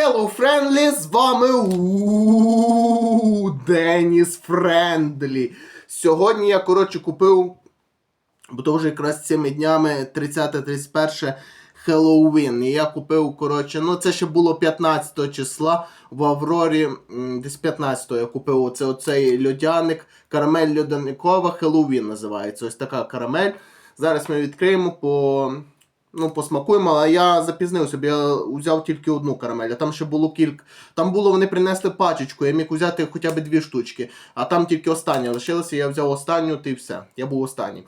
Hello Friendly, з вами Деніс Френдлі. Сьогодні я, коротше, купив, бо то вже якраз цими днями 30-31 Хеллоуін. І я купив, коротше, ну це ще було 15 числа в Аврорі, десь 15 я купив оце, оцей льодяник, карамель льодяникова, Хеллоуін називається. Ось така карамель. Зараз ми відкриємо по. Ну, посмакуємо, але я запізнився, бо я взяв тільки одну карамель, а там ще було кілька. Там було, вони принесли пачечку, я міг взяти хоча б дві штучки, а там тільки остання лишилася, я взяв останню, ти все. Я був останній.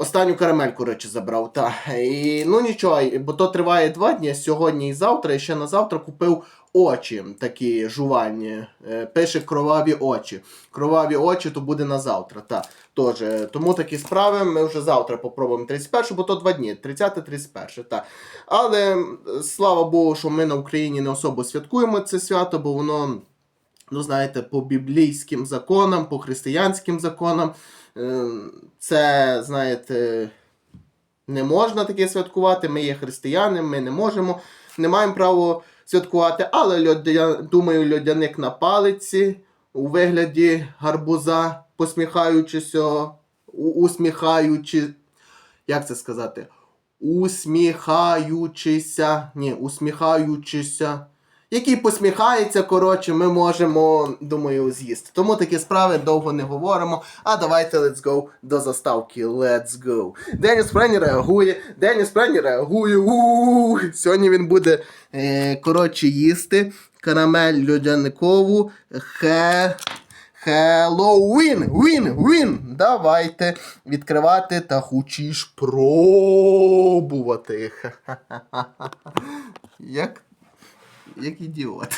Останню карамель, коротше, забрав. Та. І, ну нічого, бо то триває два дні, сьогодні і завтра, і ще на завтра купив очі такі жувальні. Е, Пише кроваві очі. Кроваві очі то буде на завтра. Та. Тож, е, тому такі справи ми вже завтра попробуємо 31, бо то два дні, 30-31. Та. Але слава Богу, що ми на Україні не особо святкуємо це свято, бо воно. Ну, знаєте, по біблійським законам, по християнським законам, е, це, знаєте, не можна таке святкувати. Ми є християни, ми не можемо, не маємо права святкувати. Але думаю, льодяник на палиці у вигляді гарбуза, посміхаючися, усміхаючи. Як це сказати? Усміхаючися. Ні, усміхаючися. Який посміхається, коротше, ми можемо, думаю, з'їсти. Тому такі справи довго не говоримо. А давайте let's go до заставки. Let's go. Деніс Френі реагує. Деніс Френі реагує. у Сьогодні він буде, е, коротше, їсти карамель льодяникову. Хе. Хеллоуін! Він! Він! Давайте відкривати та хочеш пробувати. Як як ідіот.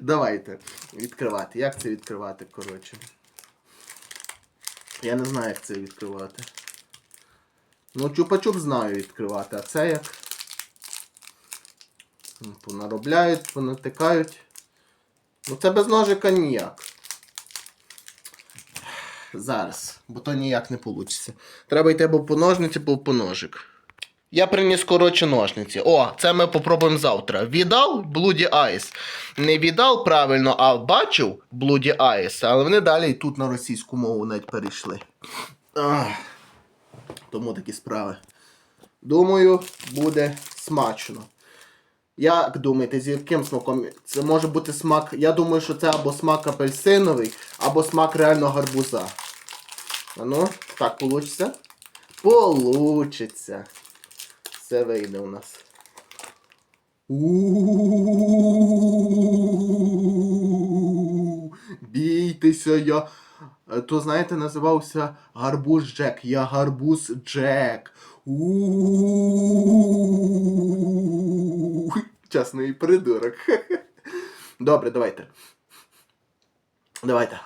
Давайте відкривати. Як це відкривати, коротше? Я не знаю, як це відкривати. Ну, чупа-чуп знаю відкривати, а це як? Ну, Понаробляють, понатикають. Ну це без ножика ніяк. Зараз, бо то ніяк не вийде. Треба йти або по ножниці, або по ножик. Я приніс коротше ножниці. О, це ми попробуємо завтра. Віддав Bloody Eyes. Не віддав правильно, а бачив Bloody Eyes, але вони далі і тут на російську мову навіть перейшли. Ах. Тому такі справи. Думаю, буде смачно. Як думаєте, з яким смаком? Це може бути смак. Я думаю, що це або смак апельсиновий, або смак реально гарбуза. А ну, так получиться? Получиться. Це вийде у нас. Бійтеся я. То, знаєте, називався Гарбуз Джек. Я гарбуз Джек. Чесний придурок. Добре, давайте. Давайте.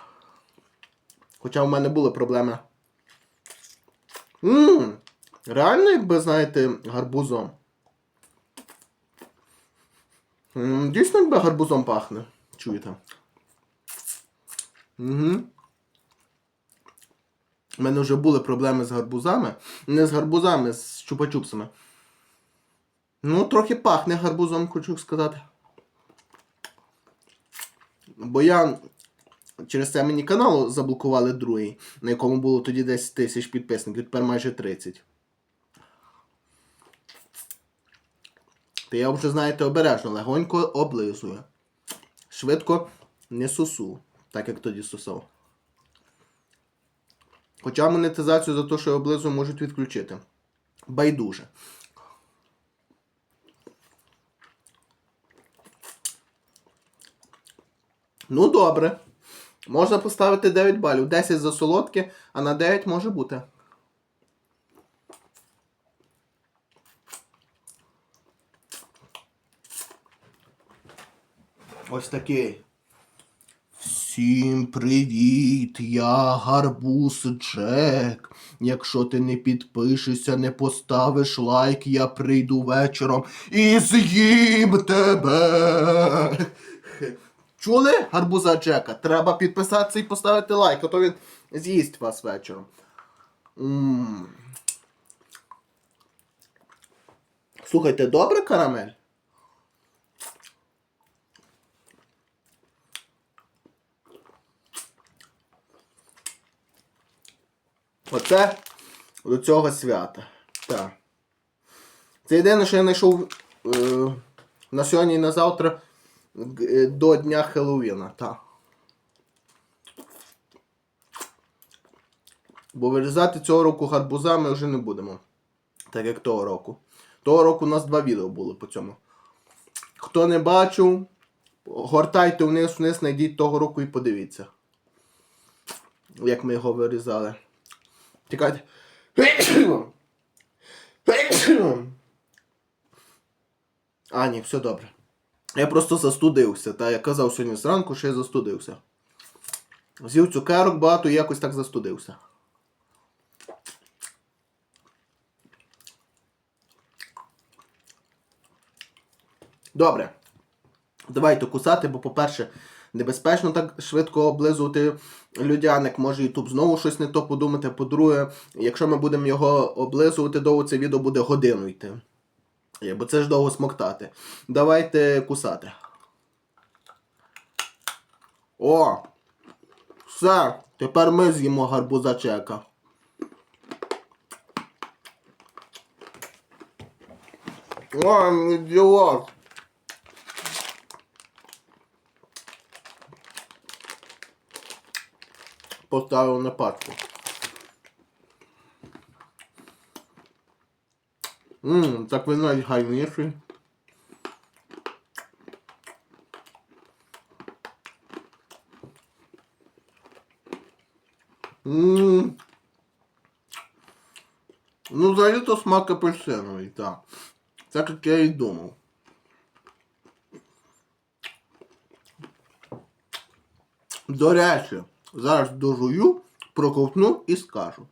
Хоча в мене були проблеми. Реально, якби, знаєте, гарбузом. Дійсно, якби гарбузом пахне. Чуєте? Угу. У мене вже були проблеми з гарбузами. Не з гарбузами, з чупа-чупсами. Ну, трохи пахне гарбузом, хочу сказати. Бо я через це мені канал заблокували другий, на якому було тоді 10 тисяч підписників, тепер майже 30. Та я вже, знаєте, обережно, легонько облизую. Швидко не сусу, так як тоді сусав. Хоча монетизацію за те, що я облизую, можуть відключити. Байдуже. Ну, добре. Можна поставити 9 балів. 10 за солодке, а на 9 може бути. Ось такий. Всім привіт! Я гарбуз Джек. Якщо ти не підпишешся, не поставиш лайк, я прийду вечором і з'їм тебе. Чули гарбуза Джека? Треба підписатися і поставити лайк, а то він з'їсть вас вечором. м Слухайте, добре карамель? Оце до цього свята. Так. Це єдине, що я знайшов е, на сьогодні і на завтра е, до Дня Хеллоуіна. Так. Бо вирізати цього року гарбуза ми вже не будемо. Так як того року. Того року у нас два відео були по цьому. Хто не бачив, гортайте вниз вниз, знайдіть того року і подивіться. Як ми його вирізали. Чекайте. А, ні, все добре. Я просто застудився, та я казав сьогодні зранку, що я застудився. З'їв цукерок багато і якось так застудився. Добре. Давайте кусати, бо, по-перше, небезпечно так швидко облизувати людяник. Може Ютуб знову щось не то подумати. По-друге, якщо ми будемо його облизувати, довго це відео буде годину йти. Е, Бо це ж довго смоктати. Давайте кусати. О! Все! Тепер ми з'їмо гарбуза чека. О, ідіот! Поставив на пачку. Ммм, так він навіть гарніший. Ммм. Ну, взагалі-то смак апельсиновий, так. Так як я і думав. До речі, зараз дожую, проковтну і скажу.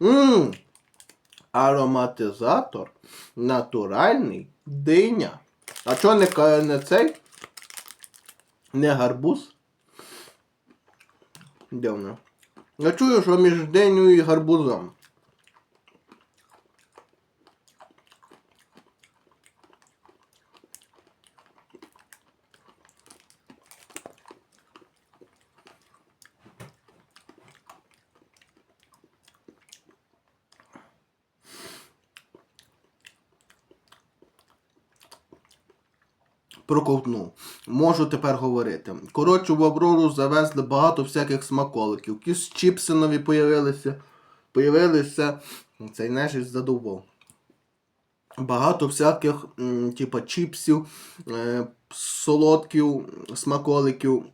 Ммм. Ароматизатор натуральний диня. А чого не, не цей? Не гарбуз? Де вона? Я чую, що між диню і гарбузом. Проковтнув. Можу тепер говорити. Коротше, в Аврору завезли багато всяких смаколиків. Якісь чіпси нові появилися. Появилися. Цей нежить задовбав. Багато всяких, типа чіпсів, е, солодків, смаколиків,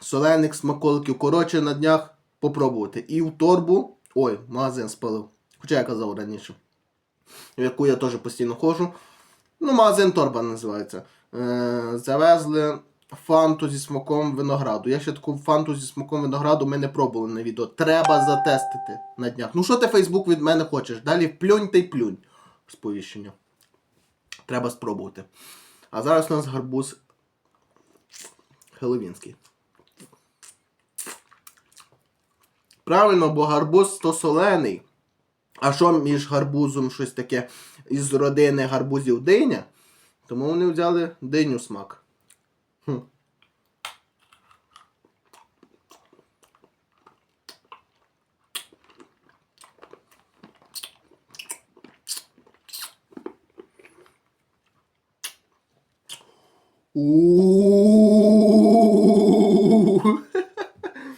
солених смаколиків. Коротше, на днях попробувати. І в торбу. Ой, магазин спалив. Хоча я казав раніше. В яку я теж постійно ходжу. Ну, магазин торба називається. Е, завезли фанту зі смаком винограду. Я ще таку фанту зі смаком винограду ми не пробували на відео. Треба затестити на днях. Ну що ти Фейсбук від мене хочеш? Далі плюнь та й плюнь. Сповіщення. Треба спробувати. А зараз у нас гарбуз хеловінський. Правильно, бо гарбуз то солений. А що між гарбузом щось таке із родини гарбузів диня? Тому вони взяли диню смак. Хм.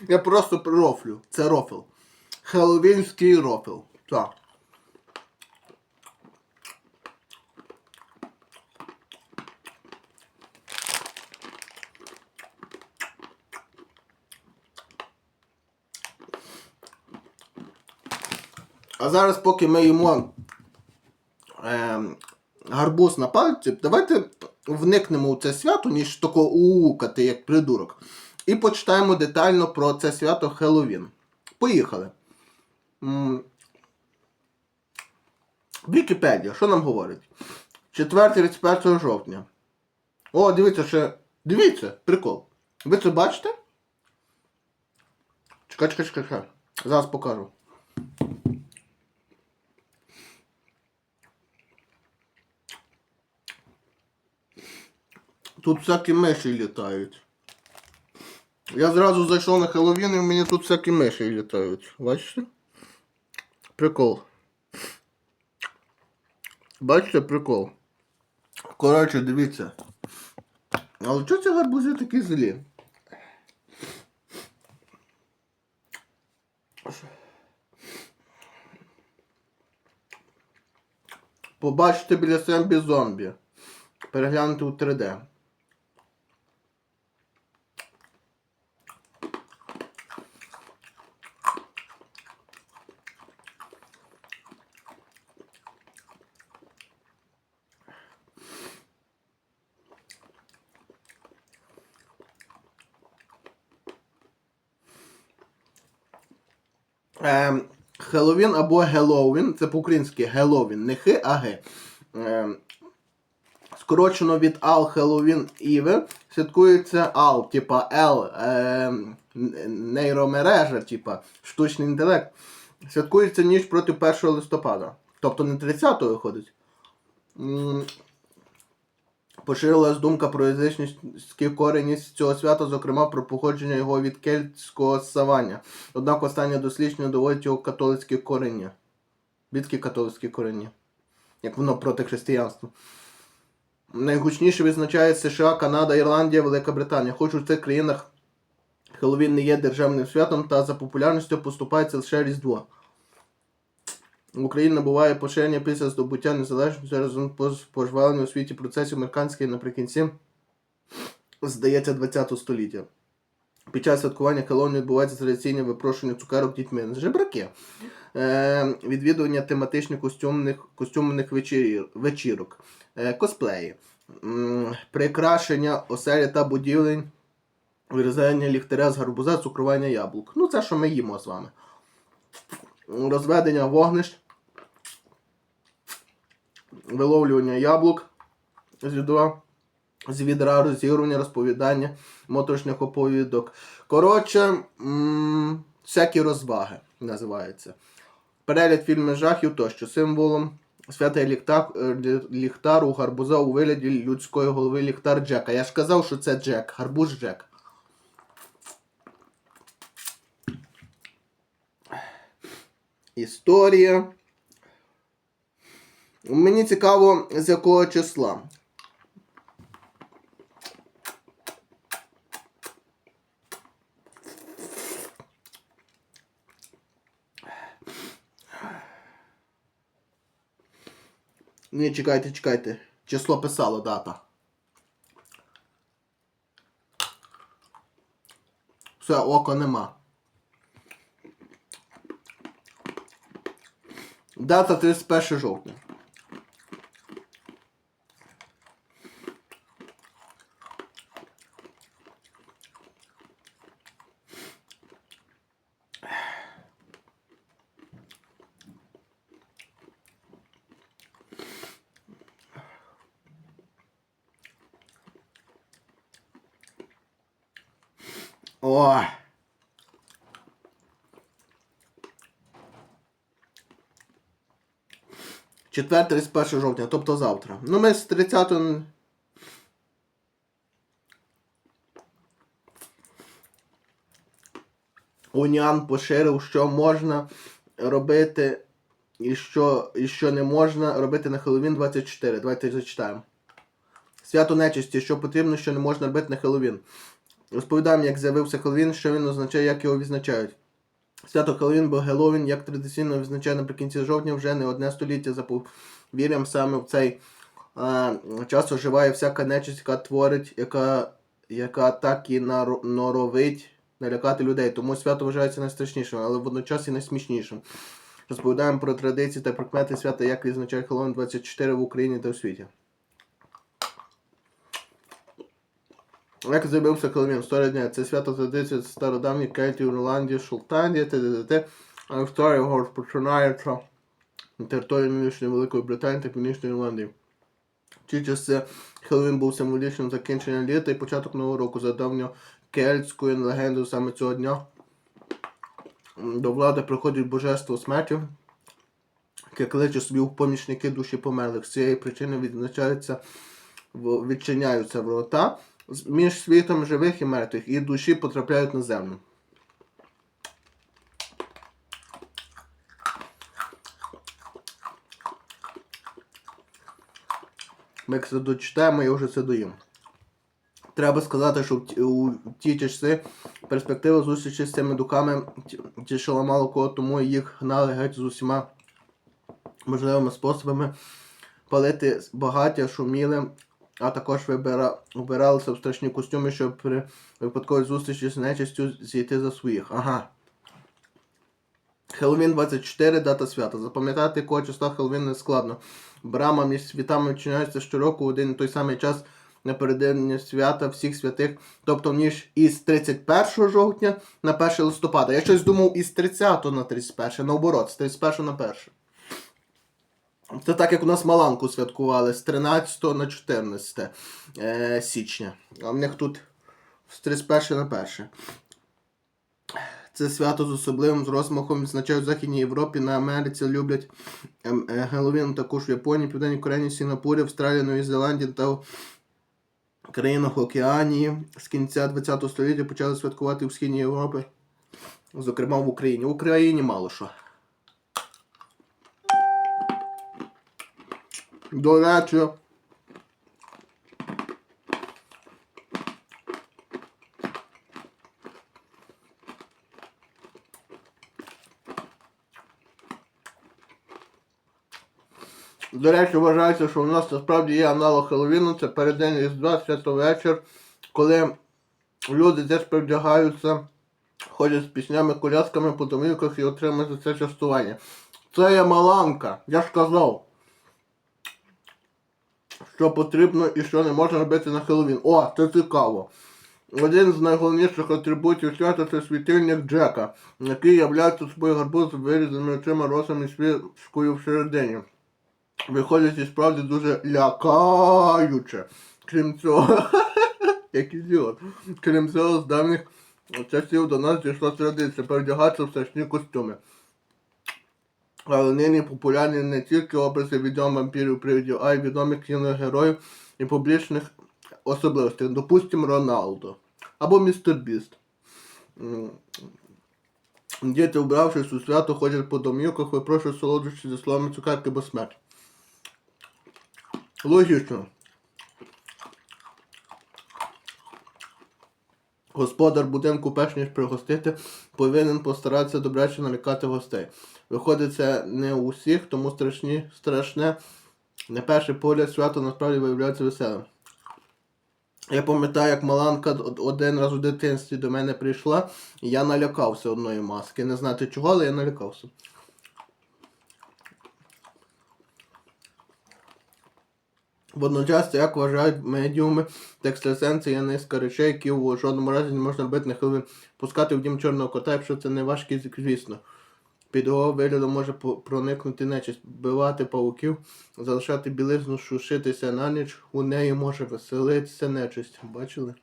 Я просто рофлю. Це рофл. Хеллоуінський рофл. Так. А зараз, поки ми їмо ем, гарбуз на пальці, давайте вникнемо у це свято, ніж тако уукати, як придурок. І почитаємо детально про це свято Хеллоуін. Поїхали. Вікіпедія, що нам говорить? 4-31 жовтня. О, дивіться, ще. Дивіться, прикол. Ви це бачите? Чекай, чекай, чекай. Зараз покажу. Тут всякі миші літають. Я зразу зайшов на Хеллоуін і в мені тут всякі миші літають. Бачите? Прикол. Бачите, прикол. Коротше, дивіться. Але чого ці гарбузи такі злі? Побачите біля себе зомбі. Переглянути у 3D. Хеллоуін або Геловін, це по-українськи Геловін, не Х, а Г. Ем, скорочено від Ал Хеллоуін Іве, святкується Ал, типа Л, ем, нейромережа, типа штучний інтелект. Святкується ніч проти 1 листопада. Тобто не 30-го виходить. Поширилась думка про язичницькі корені цього свята, зокрема про походження його від кельтського савання. Однак останнє дослідження доводить його католицькі корення. Відки католицькі корення. Як воно проти християнства. Найгучніше відзначає США, Канада, Ірландія, Велика Британія. Хоч у цих країнах Хеллоуін не є державним святом та за популярністю поступається лише Різдво. В Україні набуває поширення після здобуття незалежності разом по пожваленню у світі процесів американської наприкінці, здається, 20 століття. Під час святкування Хеллоуіну відбувається традиційне випрошення цукерок дітьми. Жебраки. Е, відвідування тематичних костюмних, костюмних вечір, вечірок, е, косплеї, м, прикрашення оселі та будівлень, вирізання ліхтаря з гарбуза, цукрування яблук. Ну, це що ми їмо з вами. Розведення вогнищ, виловлювання яблук з відра, з відра розігрування, розповідання, моторошних оповідок. Коротше, всякі розваги називається. Перегляд фільмів жахів тощо символом свята ліхтар, е, лі- ліхтару гарбуза у вигляді людської голови ліхтар Джека. Я ж казав, що це Джек, гарбуз Джек. Історія. Мені цікаво, з якого числа. Ні, чекайте, чекайте. Число писало дата. Все, ока нема. Дата 31 жовтня. 4 31 жовтня, тобто завтра. Ну ми з 30. Уніан поширив, що можна робити і що і що не можна робити на Хеллоуін 24. Давайте зачитаємо. Свято нечисті, що потрібно, що не можна робити на Хеллоуін. Розповідаємо, як з'явився Хеллоуін, що він означає, як його відзначають. Свято Хеллоуін, бо Геловін, як традиційно відзначає наприкінці жовтня, вже не одне століття за повір'ям саме в цей е, час оживає всяка нечисть, яка творить, яка, яка так і норовить налякати людей. Тому свято вважається найстрашнішим, але водночас і найсмішнішим. Розповідаємо про традиції та прикмети свята, як відзначає Хеллоуін 24 в Україні та у світі. Як з'явився Хеллоуін? Історія дня. Це свято традиція стародавніх кельтів, Ірландії, Шотландії, т.д. А історія його розпочинається на території нинішньої Великої Британії та Північної Ірландії. Ті часи Хеллоуін був символічним закінченням літа і початок нового року за давньокельтською легендою саме цього дня. До влади приходить божество смерті, яке кличе собі в помічники душі померлих. З цієї причини відзначаються відчиняються ворота між світом живих і мертвих, і душі потрапляють на землю. Ми це дочитаємо, я вже це доїм. Треба сказати, що у ті часи перспектива зустрічі з цими духами тішила мало кого, тому їх гнали геть з усіма можливими способами палити багаття, шуміли, а також вибира... вбиралися в страшні костюми, щоб при випадковій зустрічі з нечистю зійти за своїх. Ага. Хеллоуін 24 дата свята. Запам'ятати якого числа Хеллоуін не складно. Брама між світами відчиняється щороку в один і той самий час напередодні свята всіх святих, тобто ніж із 31 жовтня на 1 листопада. Я щось думав із 30 на 31, наоборот, з 31 на 1. Це так, як у нас Маланку святкували з 13 на 14 е, січня. А в них тут з 31 на 1. Це свято з особливим з розмахом відзначають в Західній Європі, на Америці люблять ем, е, Геловін також в Японії, Південній Кореї, Сінгапурі, Австралії, Новій Зеландії та в країнах Океанії. З кінця ХХ століття почали святкувати в Східній Європі, зокрема в Україні. В Україні мало що. До речі, До речі, вважається, що у нас насправді є аналог Хеллоуіну, це переддень Різдва, святовечір, коли люди теж привдягаються, ходять з піснями, колясками по домівках і отримують за це частування. Це є маланка, я ж казав. Що потрібно і що не можна робити на Хеллоуін. О, це цікаво. Один з найголовніших атрибутів свята це світильник Джека, який являється собою гарбуз з вирізаними очима росами свічкою всередині. Виходить і справді дуже лякаюче. Крім цього, як ідіот. Крім цього, з давніх часів до нас дійшла традиція передягатися в страшні костюми. Але нині популярні не тільки образи відомих вампірів привидів, а й відомих кіногероїв і публічних особливостей. Допустим, Роналдо. Або Містер Біст. Діти, вбравшись у свято, ходять по домівках, випрошують солодощі зі словами цукерки бо смерть. Логічно. Господар будинку, перш ніж пригостити, повинен постаратися добряче налякати гостей. Виходить, це не у всіх, тому страшні, страшне, на перший погляд свято насправді виявляється веселим. Я пам'ятаю, як Маланка один раз у дитинстві до мене прийшла, і я налякався одної маски. Не знати чого, але я налякався. Водночас, як вважають медіуми та екстрасенси, є низка речей, які в жодному разі не можна на Хеллоуін. Пускати в дім чорного кота, якщо це не ваш кізик, звісно. Під його виглядом може проникнути нечисть, вбивати павуків, залишати білизну, шушитися на ніч, у неї може веселитися нечисть. Бачили?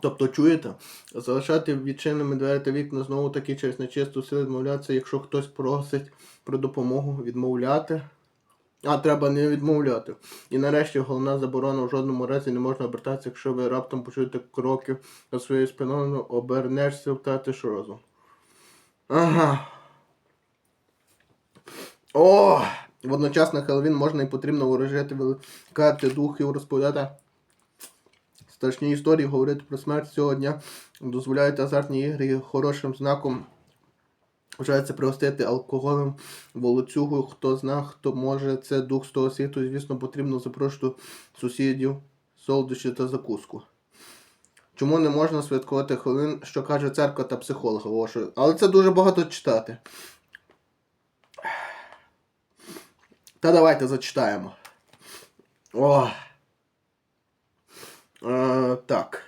Тобто чуєте? Залишати відчиненими двері та вікна знову таки через нечисту силу відмовлятися, якщо хтось просить про допомогу, відмовляти. А, треба не відмовляти. І нарешті головна заборона в жодному разі не можна обертатися, якщо ви раптом почуєте кроки за своєю спиною, обернешся, втратиш розум. Ага. О! Водночас на Хеллоуін можна і потрібно ворожити великати духів, розповідати страшні історії, говорити про смерть цього дня, дозволяють азартні ігри хорошим знаком Вважається пригостити алкоголем волоцюгу, хто зна, хто може, це дух з того світу, звісно, потрібно запрошувати сусідів, солодощі та закуску. Чому не можна святкувати хвилин, що каже церква та психолог? Але це дуже багато читати. Та давайте зачитаємо. О. Е, так.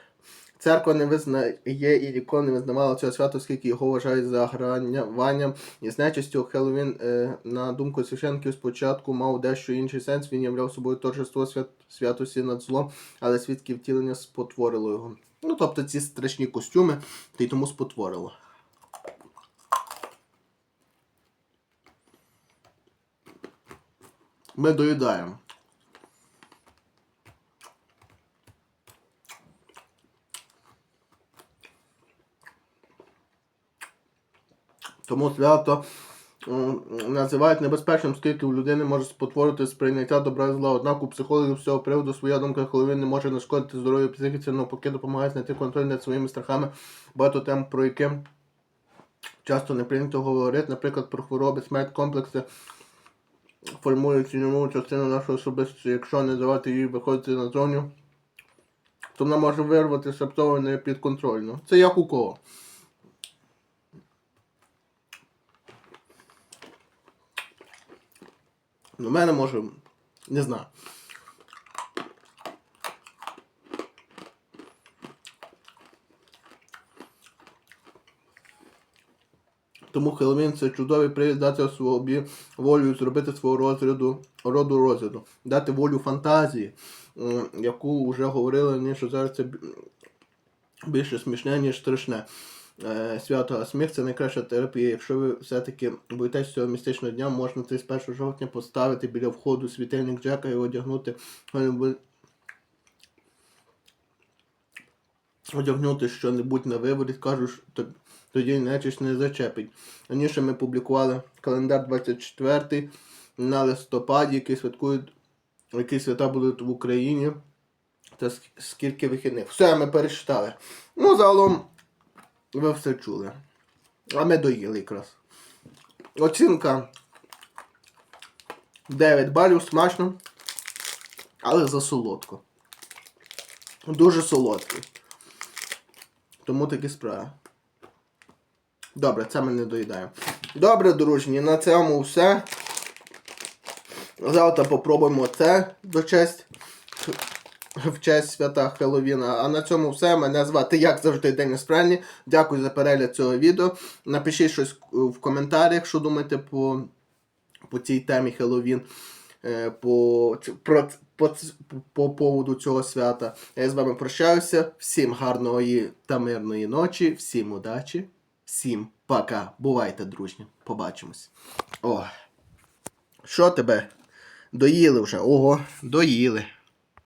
Церква не визнає і ніколи не визнавала цього свята, оскільки його вважають загранюванням і з нечистю. Хеллоуін, е, на думку священників, спочатку мав дещо інший сенс. Він являв собою торжество свят, святості над злом, але свідки втілення спотворило його. Ну, тобто ці страшні костюми, й тому спотворило. Ми доїдаємо. Тому свято називають небезпечним, оскільки у людини може спотворити сприйняття добра і зла. Однак у психологів з цього приводу своя думка, коли він не може нашкодити здоров'ю психіці, навпаки допомагає знайти контроль над своїми страхами. Багато тем, про які часто не прийнято говорити, наприклад, про хвороби, смерть, комплекси. Формують ціньову частину нашої особистості, якщо не давати їй виходити назовні, то вона може вирвати раптово не підконтрольно. Це як у кого. У мене може. Не знаю. Тому Хеллоуін це чудовий привід дати собі волю зробити свого розряду, роду розгляду, дати волю фантазії, яку вже говорили, що зараз це більше смішне, ніж страшне. Е, Свято, сміх це найкраща терапія. Якщо ви все-таки боїтесь цього містичного дня, можна 31 жовтня поставити біля входу світильник Джека і одягнути одягнути що-небудь на виворіт, кажуть, то- тоді нечисть не зачепить. Раніше ми публікували календар 24 на листопаді, який святкують, які свята будуть в Україні. Та скільки вихідних. Все, ми перечитали. Ну, загалом, ви все чули. А ми доїли якраз. Оцінка 9 балів, смачно. Але засолодко. Дуже солодкий. Тому такі справи. Добре, це ми не доїдаємо. Добре, дружні, на цьому все. Завтра попробуємо це до честь в честь свята Хеллоуіна. А на цьому все. Мене звати, як завжди, Деніс Прельні. Дякую за перегляд цього відео. Напишіть щось в коментарях, що думаєте по, по цій темі Хеллоуін, е, по, про, по, по поводу цього свята. Я з вами прощаюся. Всім гарної та мирної ночі, всім удачі, всім пока. Бувайте, дружні. Побачимось. О, що тебе? Доїли вже? Ого, доїли.